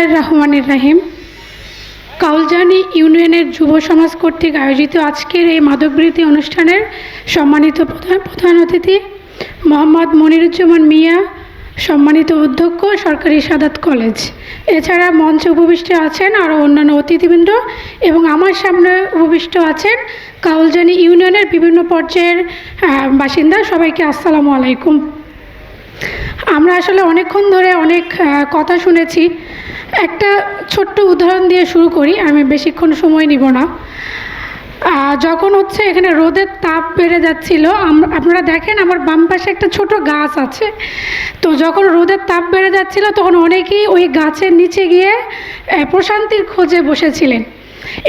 বিসমিল্লাহ রহমানির রাহিম। কাউলজানি ইউনিয়নের যুব সমাজ কর্তৃক আয়োজিত আজকের এই মাদকবৃত্তি অনুষ্ঠানের সম্মানিত প্রধান প্রধান অতিথি মোহাম্মদ মনিরুজ্জামান মিয়া, সম্মানিত অধ্যক্ষ সরকারি সাদাত কলেজ। এছাড়া মঞ্চে উপবিষ্ট আছেন আরও অন্যান্য অতিথিবৃন্দ এবং আমার সামনে উপবিষ্ট আছেন কাউলজানি ইউনিয়নের বিভিন্ন পর্যায়ের বাসিন্দা। সবাইকে আসসালামু আলাইকুম। আমরা আসলে অনেকক্ষণ ধরে অনেক কথা শুনেছি। একটা ছোট্ট উদাহরণ দিয়ে শুরু করি, আমি বেশিক্ষণ সময় নিব না। যখন হচ্ছে এখানে রোদের তাপ বেড়ে যাচ্ছিল আপনারা দেখেন আমার বাম পাশে একটা ছোট গাছ আছে। তো যখন রোদের তাপ বেড়ে যাচ্ছিল, তখন অনেকেই ওই গাছের নিচে গিয়ে প্রশান্তির খোঁজে বসেছিলেন।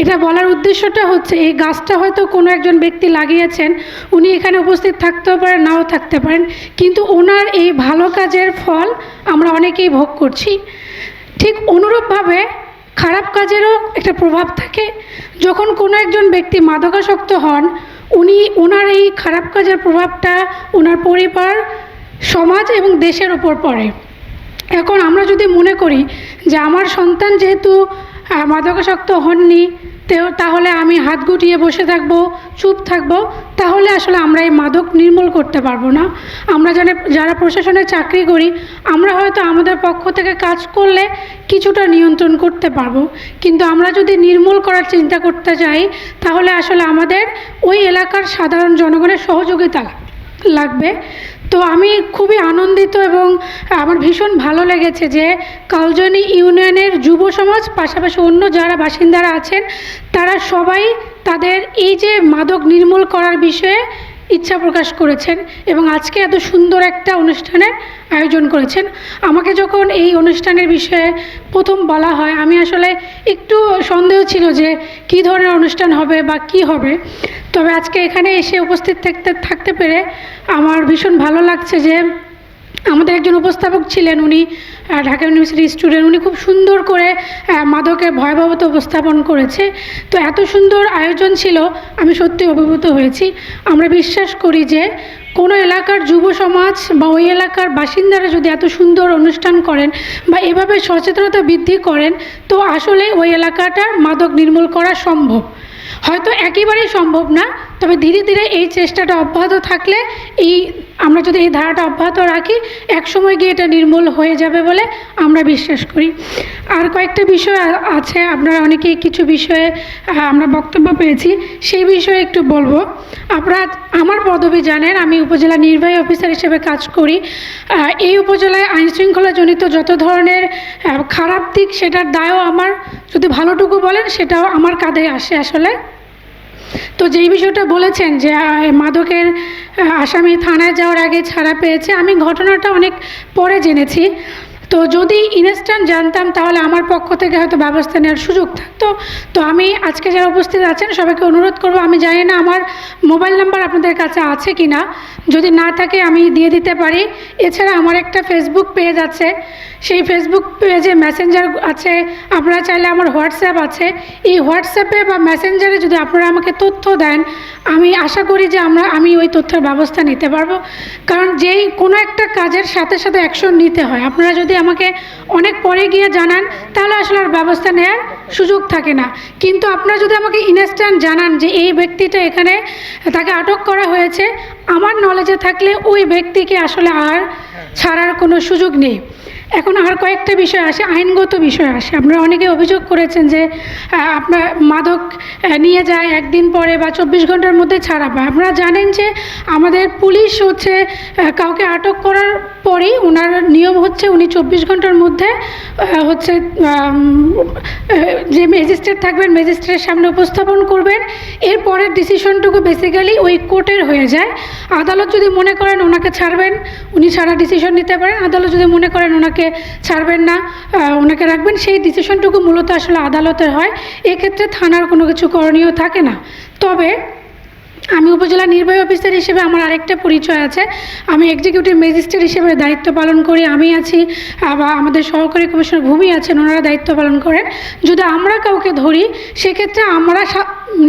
এটা বলার উদ্দেশ্যটা হচ্ছে, এই গাছটা হয়তো কোনো একজন ব্যক্তি লাগিয়েছেন, উনি এখানে উপস্থিত থাকতেও পারেন, নাও থাকতে পারেন, কিন্তু ওনার এই ভালো কাজের ফল আমরা অনেকেই ভোগ করছি। ঠিক অনুরূপভাবে খারাপ কাজেরও একটা প্রভাব থাকে। যখন কোনো একজন ব্যক্তি মাদকাসক্ত হন, উনি ওনার এই খারাপ কাজের প্রভাবটা ওনার পরিবার, সমাজ এবং দেশের ওপর পড়ে। এখন আমরা যদি মনে করি যে আমার সন্তান যেহেতু মাদকাসক্ত হননি। তেও- তাহলে আমি হাত গুটিয়ে বসে থাকব, চুপ থাকব, তাহলে আসলে আমরা এই মাদক নির্মূল করতে পারব না। আমরা যেন যারা প্রশাসনে চাকরি করি, আমরা হয়তো আমাদের পক্ষ থেকে কাজ করলে কিছুটা নিয়ন্ত্রণ করতে পারব। কিন্তু আমরা যদি নির্মূল করার চিন্তা করতে যাই, তাহলে আসলে আমাদের ওই এলাকার সাধারণ জনগণের সহযোগিতা লাগবে। তো আমি খুবই আনন্দিত এবং আমার ভীষণ ভালো লেগেছে যে কালজনি ইউনিয়নের যুব সমাজ, পাশাপাশি অন্য যারা বাসিন্দারা আছেন, তারা সবাই তাদের এই যে মাদক নির্মূল করার বিষয়ে ইচ্ছা প্রকাশ করেছেন এবং আজকে এত সুন্দর একটা অনুষ্ঠানের আয়োজন করেছেন। আমাকে যখন এই অনুষ্ঠানের বিষয়ে প্রথম বলা হয়, আমি আসলে একটু সন্দেহ ছিল যে কি ধরনের অনুষ্ঠান হবে বা কি হবে। তবে আজকে এখানে এসে উপস্থিত থাকতে থাকতে পেরে আমার ভীষণ ভালো লাগছে যে আমাদের একজন উপস্থাপক ছিলেন উনি ঢাকা ইউনিভার্সিটির স্টুডেন্ট উনি খুব সুন্দর করে মাদকের ভয়াবহতা উপস্থাপন করেছে। তো এত সুন্দর আয়োজন ছিল, আমি সত্যি অভিভূত হয়েছি। আমরা বিশ্বাস করি যে কোনো এলাকার যুব সমাজ বা ওই এলাকার বাসিন্দারা যদি এত সুন্দর অনুষ্ঠান করেন বা এভাবে সচেতনতা বৃদ্ধি করেন, তো আসলে ওই এলাকাটার মাদক নির্মূল করা সম্ভব। হয়তো একেবারেই সম্ভব না তবে ধীরে ধীরে এই চেষ্টাটা অব্যাহত থাকলে এই, আমরা যদি এই ধারাটা অব্যাহত রাখি এক সময় গিয়ে এটা নির্মূল হয়ে যাবে বলে আমরা বিশ্বাস করি। আর কয়েকটা বিষয় আছে, আপনারা অনেকেই কিছু বিষয়ে আমরা বক্তব্য পেয়েছি, সেই বিষয়ে একটু বলব। আপনারা আমার পদবি জানেন আমি উপজেলা নির্বাহী অফিসার হিসেবে কাজ করি। এই উপজেলায় আইনশৃঙ্খলাজনিত যত ধরনের খারাপ দিক, সেটার দায়ও আমার। যদি ভালোটুকু বলেন, সেটাও আমার কাঁধে আসে আসলে। তো যেই বিষয়টা বলেছেন যে মাদকের আসামি থানায় যাওয়ার আগে ছাড়া পেয়েছে, আমি ঘটনাটা অনেক পরে জেনেছি। তো যদি ইনস্ট্যান্ট জানতাম, তাহলে আমার পক্ষ থেকে হয়তো ব্যবস্থা নেওয়ার সুযোগ থাকতো। তো আমি আজকে যারা উপস্থিত আছেন, সবাইকে অনুরোধ করব, আমি জানি না আমার মোবাইল নাম্বার আপনাদের কাছে আছে কি না যদি না থাকে, আমি দিয়ে দিতে পারি। এছাড়া আমার একটা ফেসবুক পেজ আছে। সেই ফেসবুক পেজে মেসেঞ্জার আছে। আপনারা চাইলে আমার হোয়াটসঅ্যাপ আছে। এই হোয়াটসঅ্যাপে বা মেসেঞ্জারে যদি আপনারা আমাকে তথ্য দেন, আমি আশা করি যে আমরা, আমি ওই তথ্যের ব্যবস্থা নিতে পারব। কারণ যেই কোনো একটা কাজের সাথে সাথে অ্যাকশন নিতে হয়। আপনারা যদি আমাকে অনেক পরে গিয়ে জানান, তাহলে আসলে আর ব্যবস্থা নেওয়ার সুযোগ থাকে না। কিন্তু আপনারা যদি আমাকে ইনস্ট্যান্ট জানান যে এই ব্যক্তিটা এখানে তাকে আটক করা হয়েছে, আমার নলেজে থাকলে ওই ব্যক্তিকে আসলে আর ছাড়ার কোনো সুযোগ নেই। এখন আর কয়েকটা বিষয় আসে, আইনগত বিষয় আসে। আপনারা অনেকে অভিযোগ করেছেন যে আপনার মাদক নিয়ে যায় একদিন পরে বা চব্বিশ ঘণ্টার মধ্যে ছাড়া পায়। আপনারা জানেন যে, আমাদের পুলিশ হচ্ছে কাউকে আটক করার পরেই ওনার নিয়ম হচ্ছে উনি চব্বিশ ঘণ্টার মধ্যে হচ্ছে যে ম্যাজিস্ট্রেট থাকবেন, ম্যাজিস্ট্রেটের সামনে উপস্থাপন করবেন। এরপরের ডিসিশনটুকু বেসিক্যালি ওই কোর্টের হয়ে যায়। আদালত যদি মনে করেন ওনাকে ছাড়বেন, উনি ছাড়া ডিসিশন নিতে পারেন। আদালত যদি মনে করেন ওনাকে ছাড়বেন না ওনাকে রাখবেন। সেই ডিসিশনটুকু মূলত আসলে আদালতের হয়। এক্ষেত্রে থানার কোনো কিছু করণীয় থাকে না। তবে আমি উপজেলা নির্বাহী অফিসার হিসেবে আমার আরেকটা পরিচয় আছে। আমি এক্সিকিউটিভ ম্যাজিস্ট্রেট হিসেবে দায়িত্ব পালন করি, আমি আছি বা আমাদের সহকারী কমিশনার ভূমি আছেন, ওনারা দায়িত্ব পালন করেন। যদি আমরা কাউকে ধরি, সেক্ষেত্রে আমরা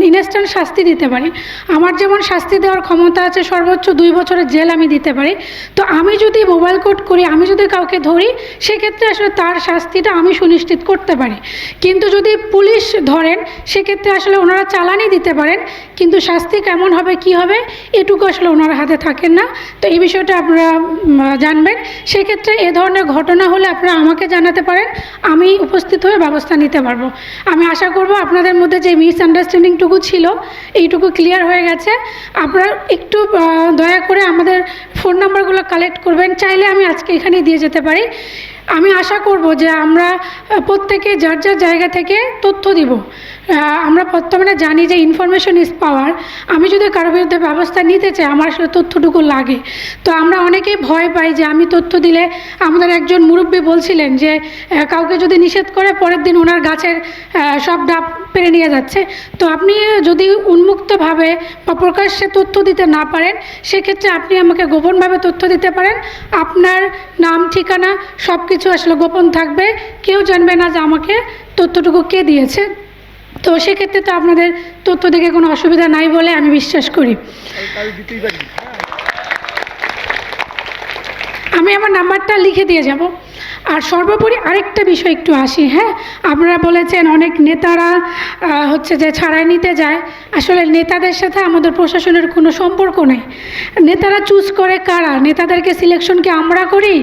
ইনস্ট্যান্ট শাস্তি দিতে পারি। আমার যেমন শাস্তি দেওয়ার ক্ষমতা আছে, সর্বোচ্চ দুই বছরের জেল আমি দিতে পারি। তো আমি যদি মোবাইল কোড করি, আমি যদি কাউকে ধরি, সেক্ষেত্রে আসলে তার শাস্তিটা আমি সুনিশ্চিত করতে পারি। কিন্তু যদি পুলিশ ধরেন, সেক্ষেত্রে আসলে ওনারা চালানি দিতে পারেন, কিন্তু শাস্তি কেমন হবে, কি হবে, এটুকু আসলে ওনার হাতে থাকেন না। তো এই বিষয়টা আপনারা জানবেন। সেক্ষেত্রে এ ধরনের ঘটনা হলে আপনারা আমাকে জানাতে পারেন, আমি উপস্থিত হয়ে ব্যবস্থা নিতে পারব। আমি আশা করব আপনাদের মধ্যে যে মিসআন্ডারস্ট্যান্ডিংটুকু ছিল, এইটুকু ক্লিয়ার হয়ে গেছে। আপনারা একটু দয়া করে আমাদের ফোন নাম্বারগুলো কালেক্ট করবেন, চাইলে আমি আজকে এখানে দিয়ে যেতে পারি। আমি আশা করব যে আমরা প্রত্যেকে যার যার জায়গা থেকে তথ্য দিব। আমরা বর্তমানে জানি যে ইনফরমেশন ইজ পাওয়ার আমি যদি কারও বিরুদ্ধে ব্যবস্থা নিতে চাই, আমার আসলে তথ্যটুকু লাগে। তো আমরা অনেকেই ভয় পাই যে আমি তথ্য দিলে আমাদের একজন মুরব্বী বলছিলেন যে কাউকে যদি নিষেধ করে পরের দিন ওনার গাছের সব ডাব পেরে নিয়ে যাচ্ছে। তো আপনি যদি উন্মুক্তভাবে বা প্রকাশ্যে তথ্য দিতে না পারেন, সেক্ষেত্রে আপনি আমাকে গোপনভাবে তথ্য দিতে পারেন। আপনার নাম, ঠিকানা সব কিছু আসলে গোপন থাকবে। কেউ জানবে না যে আমাকে তথ্যটুকু কে দিয়েছে। তো সেক্ষেত্রে তো আপনাদের তথ্য দেখে কোনো অসুবিধা নাই বলে আমি বিশ্বাস করি। আমি আমার নাম্বারটা লিখে দিয়ে যাব। আর সর্বোপরি আরেকটা বিষয় একটু আসি হ্যাঁ? আপনারা বলেছেন অনেক নেতারা হচ্ছে যে ছাড়াই নিতে যায়। আসলে নেতাদের সাথে আমাদের প্রশাসনের কোনো সম্পর্ক নেই। নেতারা চুজ করে কারা? নেতাদেরকে সিলেকশনকে আমরা করি?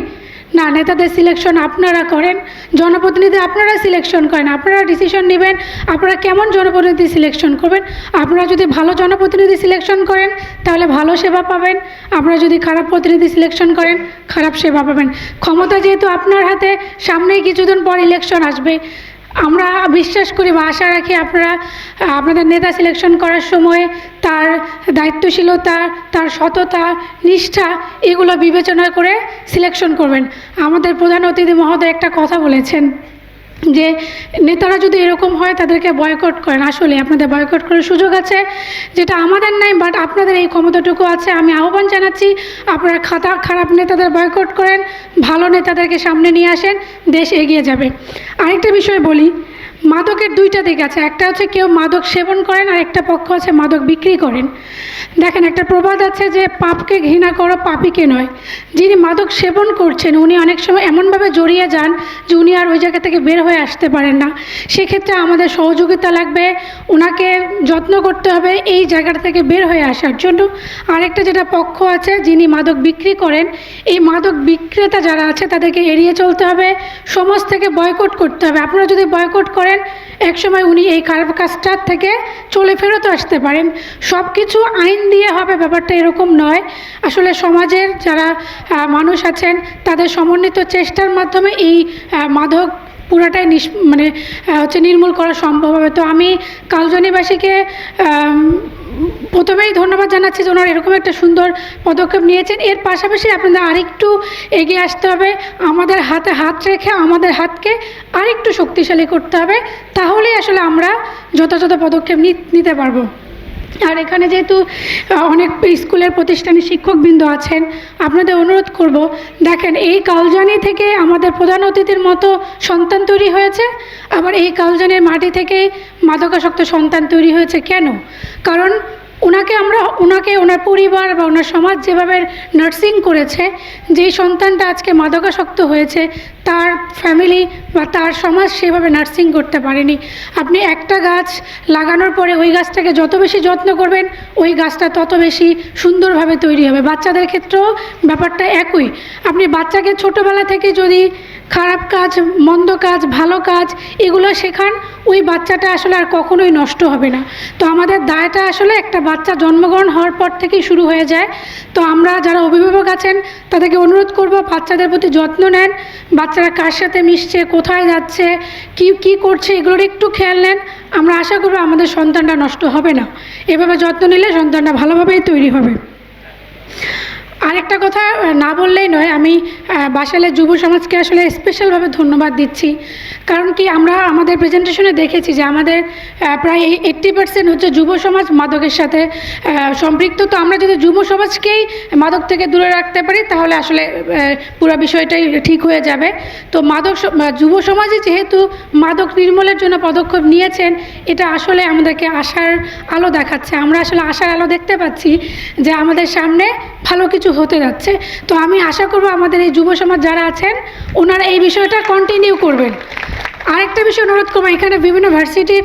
না, নেতাদের সিলেকশন আপনারা করেন। জনপ্রতিনিধি আপনারা সিলেকশন করেন, আপনারা ডিসিশন নেবেন, আপনারা কেমন জনপ্রতিনিধি সিলেকশন করবেন। আপনারা যদি ভালো জনপ্রতিনিধি সিলেকশন করেন, তাহলে ভালো সেবা পাবেন। আপনারা যদি খারাপ প্রতিনিধি সিলেকশন করেন, খারাপ সেবা পাবেন। ক্ষমতা যেহেতু আপনার হাতে, সামনেই কিছুদিন পর ইলেকশন আসবে। আমরা বিশ্বাস করি বা আশা রাখি আপনারা, আপনাদের নেতা সিলেকশন করার সময় তার দায়িত্বশীলতা, তার সততা, নিষ্ঠা, এগুলো বিবেচনা করে সিলেকশন করবেন। আমাদের প্রধান অতিথি মহোদয় একটা কথা বলেছেন। যে নেতারা যদি এরকম হয়, তাদেরকে বয়কট করেন। আসলে আপনাদের বয়কট করার সুযোগ আছে, যেটা আমাদের নাই বাট আপনাদের এই ক্ষমতাটুকু আছে। আমি আহ্বান জানাচ্ছি, আপনারা খাতা, খারাপ নেতাদের বয়কট করেন, ভালো নেতাদেরকে সামনে নিয়ে আসেন, দেশ এগিয়ে যাবে। আরেকটা বিষয় বলি মাদকের দুইটা দিক আছে। একটা হচ্ছে কেউ মাদক সেবন করেন আর একটা পক্ষ আছে মাদক বিক্রি করেন। দেখেন, একটা প্রবাদ আছে যে পাপকে ঘৃণা করো, পাপিকে নয়। যিনি মাদক সেবন করছেন, উনি অনেক সময় এমনভাবে জড়িয়ে যান যে উনি আর ওই জায়গা থেকে বের হয়ে আসতে পারেন না। সেক্ষেত্রে আমাদের সহযোগিতা লাগবে ওনাকে যত্ন করতে হবে এই জায়গাটা থেকে বের হয়ে আসার জন্য। আরেকটা যেটা পক্ষ আছে, যিনি মাদক বিক্রি করেন, এই মাদক বিক্রেতা যারা আছে, তাদেরকে এড়িয়ে চলতে হবে। সমাজ থেকে বয়কট করতে হবে। আপনারা যদি বয়কট করেন একসময় উনি এই খারাপ কাজটার থেকে চলে ফেরত আসতে পারেন। সব কিছু আইন দিয়ে হবে, ব্যাপারটা এরকম নয়। আসলে সমাজের যারা মানুষ আছেন, তাদের সমন্বিত চেষ্টার মাধ্যমে এই মাদক পুরাটাই নিস মানে হচ্ছে নির্মূল করা সম্ভব হবে। তো আমি কালজনীবাসীকে প্রথমেই ধন্যবাদ জানাচ্ছি যে ওনারা এরকম একটা সুন্দর পদক্ষেপ নিয়েছেন। এর পাশাপাশি আপনাদের আরেকটু এগিয়ে আসতে হবে। আমাদের হাতে হাত রেখে আমাদের হাতকে আরেকটু শক্তিশালী করতে হবে। তাহলেই আসলে আমরা যথাযথ পদক্ষেপ নিতে পারব। আর এখানে যেহেতু অনেক স্কুলের প্রতিষ্ঠানে শিক্ষকবৃন্দ আছেন, আপনাদের অনুরোধ করব, দেখেন এই কালজানি থেকে আমাদের প্রধান অতিথির মতো সন্তান তৈরি হয়েছে, আবার এই কালজানির মাটি থেকে মাদকাসক্ত সন্তান তৈরি হয়েছে। কেন? কারণ ওনাকে আমরা, ওনাকে ওনার পরিবার বা ওনার সমাজ যেভাবে নার্সিং করেছে, যেই সন্তানটা আজকে মাদকাসক্ত হয়েছে, তার ফ্যামিলি বা তার সমাজ সেভাবে নার্সিং করতে পারেনি। আপনি একটা গাছ লাগানোর পরে ওই গাছটাকে যত বেশি যত্ন করবেন, ওই গাছটা তত বেশি সুন্দরভাবে তৈরি হবে। বাচ্চাদের ক্ষেত্রেও ব্যাপারটা একই। আপনি বাচ্চাকে ছোটোবেলা থেকে যদি খারাপ কাজ, মন্দ কাজ, ভালো কাজ, এগুলো শেখান, ওই বাচ্চাটা আসলে আর কখনোই নষ্ট হবে না। তো আমাদের দায়টা আসলে একটা বাচ্চা জন্মগ্রহণ হওয়ার পর থেকেই শুরু হয়ে যায়। তো আমরা যারা অভিভাবক আছেন, তাদেরকে অনুরোধ করব, বাচ্চাদের প্রতি যত্ন নেন, বাচ্চারা কার সাথে মিশছে, কোথায় যাচ্ছে, কি কি করছে, এগুলোর একটু খেয়াল নেন। আমরা আশা করব আমাদের সন্তানটা নষ্ট হবে না। এভাবে যত্ন নিলে সন্তানটা ভালোভাবেই তৈরি হবে। আরেকটা কথা না বললেই নয়, আমি বাসালের যুব সমাজকে আসলে স্পেশালভাবে ধন্যবাদ দিচ্ছি। কারণ কি, আমরা আমাদের প্রেজেন্টেশনে দেখেছি যে আমাদের প্রায় এইট্টি পার্সেন্ট হচ্ছে যুব সমাজ মাদকের সাথে সম্পৃক্ত। তো আমরা যদি যুব সমাজকেই মাদক থেকে দূরে রাখতে পারি, তাহলে আসলে পুরো বিষয়টাই ঠিক হয়ে যাবে। তো মাদক যুব সমাজে যেহেতু মাদক নির্মূলের জন্য পদক্ষেপ নিয়েছেন, এটা আসলে আমাদেরকে আশার আলো দেখাচ্ছে। আমরা আসলে আশার আলো দেখতে পাচ্ছি যে আমাদের সামনে ভালো কিছু হতে যাচ্ছে, তো আমি আশা করব আমাদের এই যুব সমাজ যারা আছেন, ওনারা এই বিষয়টা কন্টিনিউ করবেন। আরেকটা বিষয় অনুরোধ করব, এখানে বিভিন্ন ভার্সিটির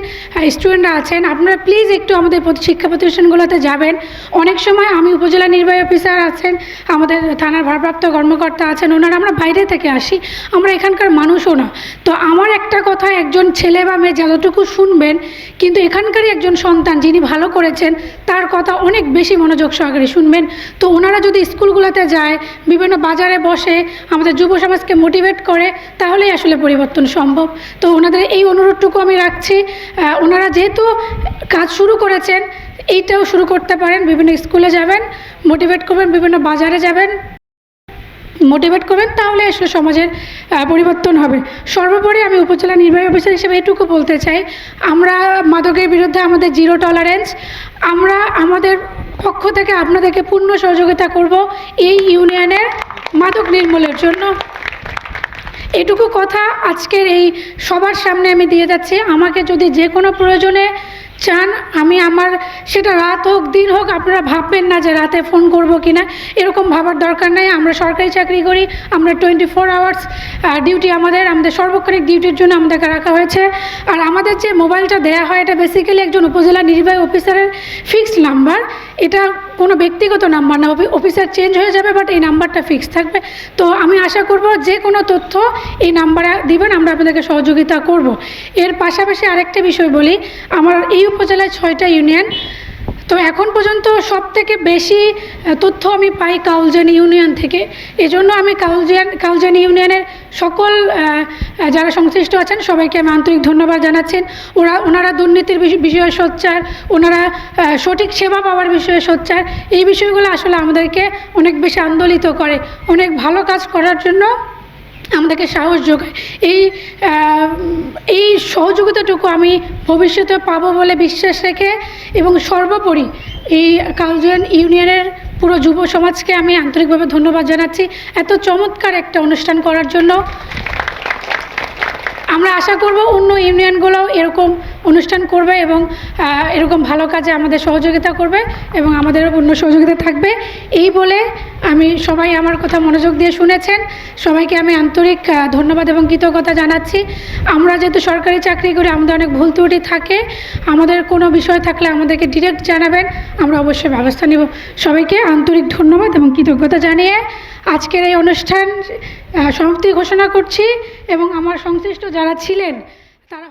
স্টুডেন্টরা আছেন। আপনারা প্লিজ একটু আমাদের শিক্ষা প্রতিষ্ঠানগুলোতে যাবেন। অনেক সময় আমি উপজেলা নির্বাহী অফিসার আছেন, আমাদের থানার ভারপ্রাপ্ত কর্মকর্তা আছেন, ওনারা আমরা বাইরে থেকে আসি, আমরা এখানকার মানুষও না। তো আমার একটা কথা, একজন ছেলে বা মেয়ে যতটুকু শুনবেন, কিন্তু এখানকারই একজন সন্তান যিনি ভালো করেছেন, তার কথা অনেক বেশি মনোযোগ সহকারে শুনবেন। তো ওনারা যদি স্কুলগুলোতে যায়, বিভিন্ন বাজারে বসে, আমাদের যুব সমাজকে মোটিভেট করে, তাহলেই আসলে পরিবর্তন সম্ভব। তো ওনাদের এই অনুরোধটুকু আমি রাখছি। ওনারা যেহেতু কাজ শুরু করেছেন, এইটাও শুরু করতে পারেন, বিভিন্ন স্কুলে যাবেন, মোটিভেট করবেন, বিভিন্ন বাজারে যাবেন। মোটিভেট করবেন, তাহলে আসলে সমাজের পরিবর্তন হবে। সর্বোপরি আমি উপজেলা নির্বাহী অফিসার হিসেবে এটুকু বলতে চাই, আমরা মাদকের বিরুদ্ধে আমাদের জিরো টলারেন্স, আমরা আমাদের পক্ষ থেকে আপনাদেরকে পূর্ণ সহযোগিতা করব এই ইউনিয়নের মাদক নির্মূলের জন্য। এটুকু কথা আজকের এই সবার সামনে আমি দিয়ে যাচ্ছি। আমাকে যদি যে কোনো প্রয়োজনে চান, আমি আমার সেটা রাত হোক, দিন হোক, আপনারা ভাববেন না যে রাতে ফোন করব কি না এরকম ভাবার দরকার নেই। আমরা সরকারি চাকরি করি, আমরা টোয়েন্টি ফোর আওয়ার্স ডিউটি আমাদের আমাদের সর্বক্ষণিক ডিউটির জন্য আমাদেরকে রাখা হয়েছে। আর আমাদের যে মোবাইলটা দেয়া হয়, এটা বেসিক্যালি একজন উপজেলা নির্বাহী অফিসারের ফিক্সড নাম্বার এটা কোনো ব্যক্তিগত নাম্বার না অফিসার চেঞ্জ হয়ে যাবে বাট এই নাম্বারটা ফিক্স থাকবে। তো আমি আশা করব যে কোনো তথ্য এই নাম্বারে দিবেন, আমরা আপনাদেরকে সহযোগিতা করব। এর পাশাপাশি আরেকটা বিষয় বলি, আমার এই উপজেলায় ছয়টা ইউনিয়ন তো এখন পর্যন্ত সব থেকে বেশি তথ্য আমি পাই কাউলজান ইউনিয়ন থেকে। এজন্য আমি কাউলজান কাউলজান ইউনিয়নের সকল যারা সংশ্লিষ্ট আছেন, সবাইকে আমি আন্তরিক ধন্যবাদ জানাচ্ছেন ওরা, ওনারা দুর্নীতির বিষ- বিষয়ে সোচ্চার, ওনারা সঠিক সেবা পাওয়ার বিষয়ে সোচ্চার। এই বিষয়গুলো আসলে আমাদেরকে অনেক বেশি আন্দোলিত করে, অনেক ভালো কাজ করার জন্য আমাদেরকে সাহস যোগায়। এই এই সহযোগিতাটুকু আমি ভবিষ্যতে পাবো বলে বিশ্বাস রেখে এবং সর্বোপরি এই কালজুয়ান ইউনিয়নের পুরো যুব সমাজকে আমি আন্তরিকভাবে ধন্যবাদ জানাচ্ছি। এত চমৎকার একটা অনুষ্ঠান করার জন্য। আমরা আশা করব অন্য ইউনিয়নগুলোও এরকম অনুষ্ঠান করবে এবং এরকম ভালো কাজে আমাদের সহযোগিতা করবে এবং আমাদের অন্য সহযোগিতা থাকবে। এই বলে আমি সবাই আমার কথা মনোযোগ দিয়ে শুনেছেন। সবাইকে আমি আন্তরিক ধন্যবাদ এবং কৃতজ্ঞতা জানাচ্ছি। আমরা যেহেতু সরকারি চাকরি করি আমাদের অনেক ভুল ত্রুটি থাকে, আমাদের কোনো বিষয় থাকলে আমাদেরকে ডিরেক্ট জানাবেন। আমরা অবশ্যই ব্যবস্থা নেব। সবাইকে আন্তরিক ধন্যবাদ এবং কৃতজ্ঞতা জানিয়ে আজকের এই অনুষ্ঠান সমাপ্তি ঘোষণা করছি এবং আমার সংশ্লিষ্ট যারা ছিলেন, তারা